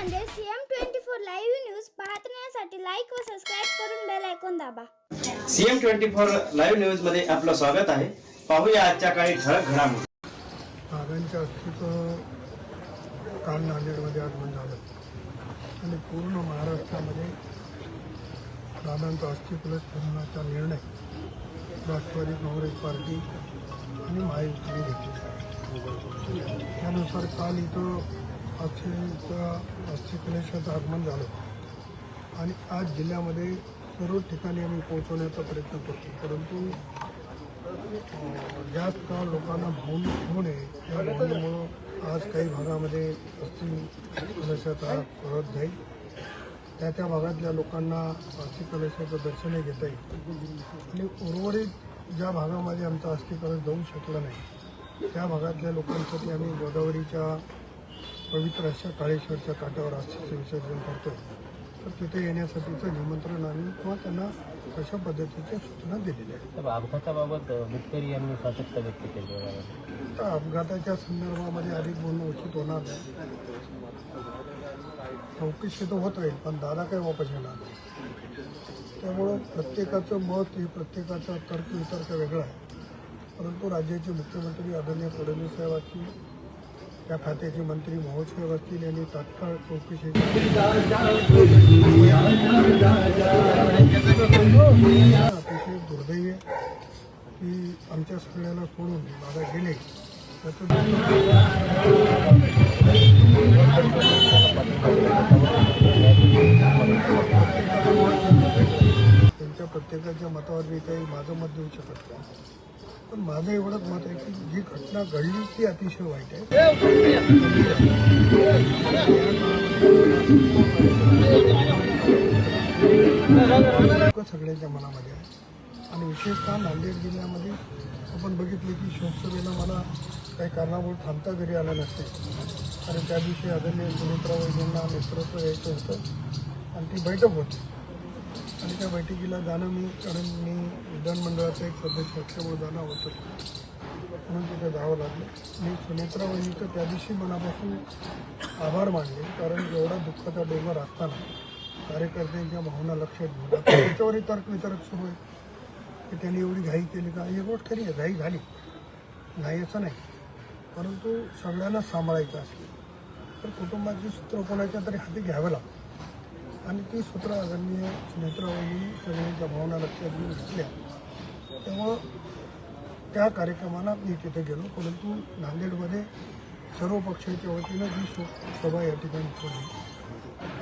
Nanded CM twenty four live news पाहण्यासाठी like व subscribe करून बेल ऐकून दाबा. सीएम ट्वेंटी फोर लाईव्ह न्यूजमध्ये आपलं स्वागत आहे. पाहूया आजच्या काही ठळक घडामोडी. दादांच्या अस्थीचं काल नांदेडमध्ये आगमन झालं. आणि पूर्ण महाराष्ट्रामध्ये दादांचा अस्थि प्लस फिरण्याचा निर्णय राष्ट्रवादी काँग्रेस पार्टी आणि महायुतीने घेतला. त्यानुसार काल इथं अक्षयचं अक्षय गणेशाचं आगमन झालं. आणि आज जिल्ह्यामध्ये सर्व ठिकाणी आम्ही पोहोचवण्याचा प्रयत्न करतो. परंतु जास्त काळ लोकांना भूल होऊ नये. या भूमीमुळं आज काही भागामध्ये अस्थि कलशाचा परत जाईल. त्या त्या भागातल्या लोकांना अस्थि कलशाचं दर्शनही घेता येईल. आणि उर्वरित ज्या भागामध्ये आमचा अस्थि कलश जाऊ शकला नाही त्या भागातल्या लोकांसाठी आम्ही गोदावरीच्या पवित्र अशा काळेश्वरच्या काठावर अस्थीचं विसर्जन करतो. तर तिथे येण्यासाठीचं निमंत्रण आम्ही किंवा त्यांना तशा पद्धतीच्या सूचना दिलेल्या आहेत. अपघाताबाबत मुटकरी यांनी सातत्य व्यक्त केले तर अपघाताच्या संदर्भामध्ये अधिक बोलणं उचित होणार नाही. चौकशी तर होत राहील पण दादा काही वापस येणार नाही. त्यामुळं प्रत्येकाचं मत हे प्रत्येकाचा तर्क वितर्क वेगळा आहे. परंतु राज्याचे मुख्यमंत्री आदरणीय फडणवीस साहेब असतील त्या खात्याचे मंत्री मोहोळ वकील असतील यांनी तात्काळ चौकशी अतिशय दुर्दैवी आहे की आमच्या सगळ्याला सोडून दादा गेले. त्यांच्या प्रत्येकाच्या मतावर मी काही माझं मत देऊ शकत नाही. पण माझं एवढंच मत आहे की जी घटना घडली ती अतिशय वाईट आहे. सगळ्यांच्या मनामध्ये आहे आणि विशेषतः नांदेड जिल्ह्यामध्ये आपण बघितले की शोकसभेला मला काही कारणामुळे थांबता घरी आला नसते. कारण त्या दिवशी आदरणीय सुमित्रा वैद्यांना नेतृत्व यायचं होतं. आणि ती बैठक होती. आणि त्या बैठकीला जाणं मी कारण मी विधानमंडळाचा एक सदस्य असल्यामुळे जाणं होतं. म्हणून तिथे जावं लागलं. मी सुनेत्रा वहिनीचं त्या दिवशी मनापासून आभार मानले कारण एवढा दुःखाचा डोंगर असताना कार्यकर्त्यांच्या भावना लक्षात घेऊन. त्याच्यावरही तर्क वितर्क सुरू आहे. की त्यांनी एवढी घाई केली का? ही गोष्ट खरी आहे घाई झाली. घाई असं नाही. परंतु सगळ्यांना सांभाळायचं असेल तर कुटुंबाची सूत्र कोणाच्या तरी हाती घ्यावं लागतं. आणि ती सूत्र आदरणीय सुनेत्रावणी सगळ्यांच्या भावना लक्षात घेऊन घेतल्या तेव्हा त्या कार्यक्रमाला मी तिथे गेलो. परंतु नांदेडमध्ये सर्व पक्षाच्या वतीनं जी सभा या ठिकाणी ठेवली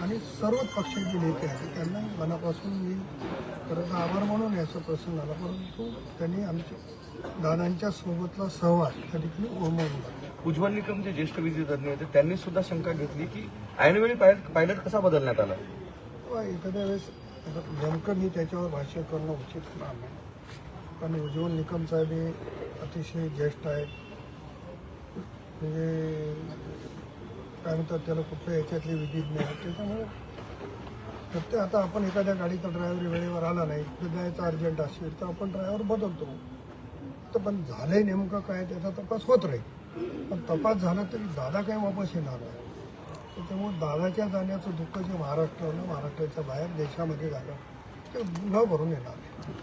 आणि सर्वच पक्षाचे नेते आहेत त्यांना मनापासून मी परत आभार म्हणून याचा प्रसंग आला. परंतु त्यांनी आमच्या दादांच्या सोबतला सहवास त्या ठिकाणी ओळमवून लागला उज्ज्वल निकम जे ज्येष्ठ तज्ज्ञ होते. त्यांनी सुद्धा शंका घेतली की ऐनवेळी पायलट पायलट कसा बदलण्यात आला? एखाद्या वेळेस नेमकं मी त्याच्यावर भाष्य करणं उचित होणार नाही. पण उज्ज्वल निकम साहेब हे अतिशय ज्येष्ठ आहेत. म्हणजे काय म्हणतात त्याला कुठल्या याच्यातले विधिज्ञ आहेत त्याच्यामुळे प्रत्येक आता आपण एखाद्या गाडीचा ड्रायव्हर वेळेवर आला नाही जायचं अर्जंट असेल तर आपण ड्रायव्हर बदलतो. तर पण झालंय नेमकं काय त्याचा तपास होत राहील. पण तपास झाला तरी दादा काय वापस येणार नाही. त्याच्यामुळे दादाच्या जाण्याचं दुःख जे महाराष्ट्रानं महाराष्ट्राच्या बाहेर देशामध्ये झालं ते न भरून येणार.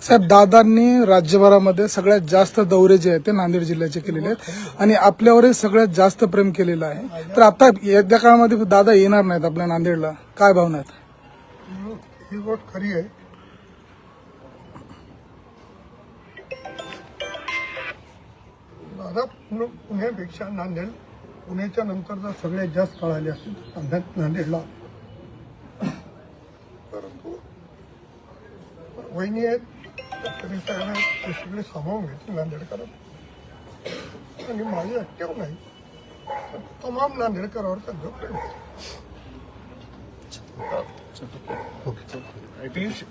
साहेब दादांनी राज्यभरामध्ये सगळ्यात जास्त दौरे जे आहेत ते नांदेड जिल्ह्याचे केलेले आहेत. आणि आपल्यावरही सगळ्यात जास्त प्रेम केलेलं आहे. तर आता येत्या काळामध्ये दादा येणार नाहीत आपल्या नांदेडला. काय भावना आहेत? ही गोष्ट खरी आहे. दादा पुणे पुण्यापेक्षा नांदेड पुण्याच्या नंतर जर सगळ्यात जास्त काळ आले असतील. तर नांदेड नांदेडला. परंतु वहिनी आहेत तरी सगळ्यांना ते सगळे सामावून घेतील नांदेडकरांना. आणि माझी अट्टेव नाही तमाम नांदेडकरावर त्यांचं प्रेम. पियुष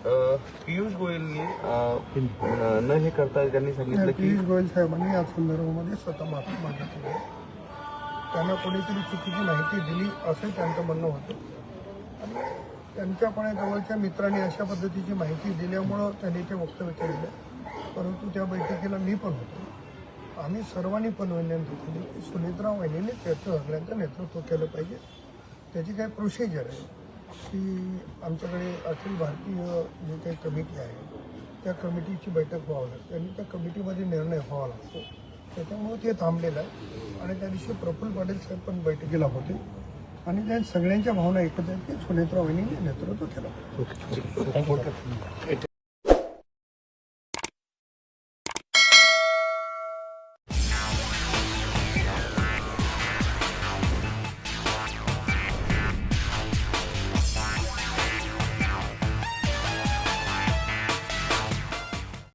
पियुष गोयलनी न- हे करता त्यांनी सांगितलं की पियुष गोयल साहेबांनी या संदर्भामध्ये स्वतः माफी मागितली. त्यांना कोणीतरी चुकीची माहिती दिली असं त्यांचं म्हणणं होतं. आणि त्यांच्या कोणाजवळच्या मित्रांनी अशा पद्धतीची माहिती दिल्यामुळं त्यांनी ते वक्तव्य केलेलं परंतु त्या बैठकीला मी पण होतो. आम्ही सर्वांनी पण विनंती केली की सुनेत्रा वहिनीने त्याचं सगळ्यांचं नेतृत्व केलं पाहिजे. त्याची काय प्रोसिजर आहे. की आमच्याकडे अखिल भारतीय जे काही कमिटी आहे त्या कमिटीची बैठक व्हावं लागते आणि त्या कमिटीमध्ये निर्णय व्हावा लागतो. त्याच्यामुळे ते थांबलेलं आहे. आणि त्या दिवशी प्रफुल्ल पाटील साहेब पण बैठकीला होते. आणि त्या सगळ्यांच्या भावना एकत्र आहेत की सुनेत्रा वहिनीने नेतृत्व केलं.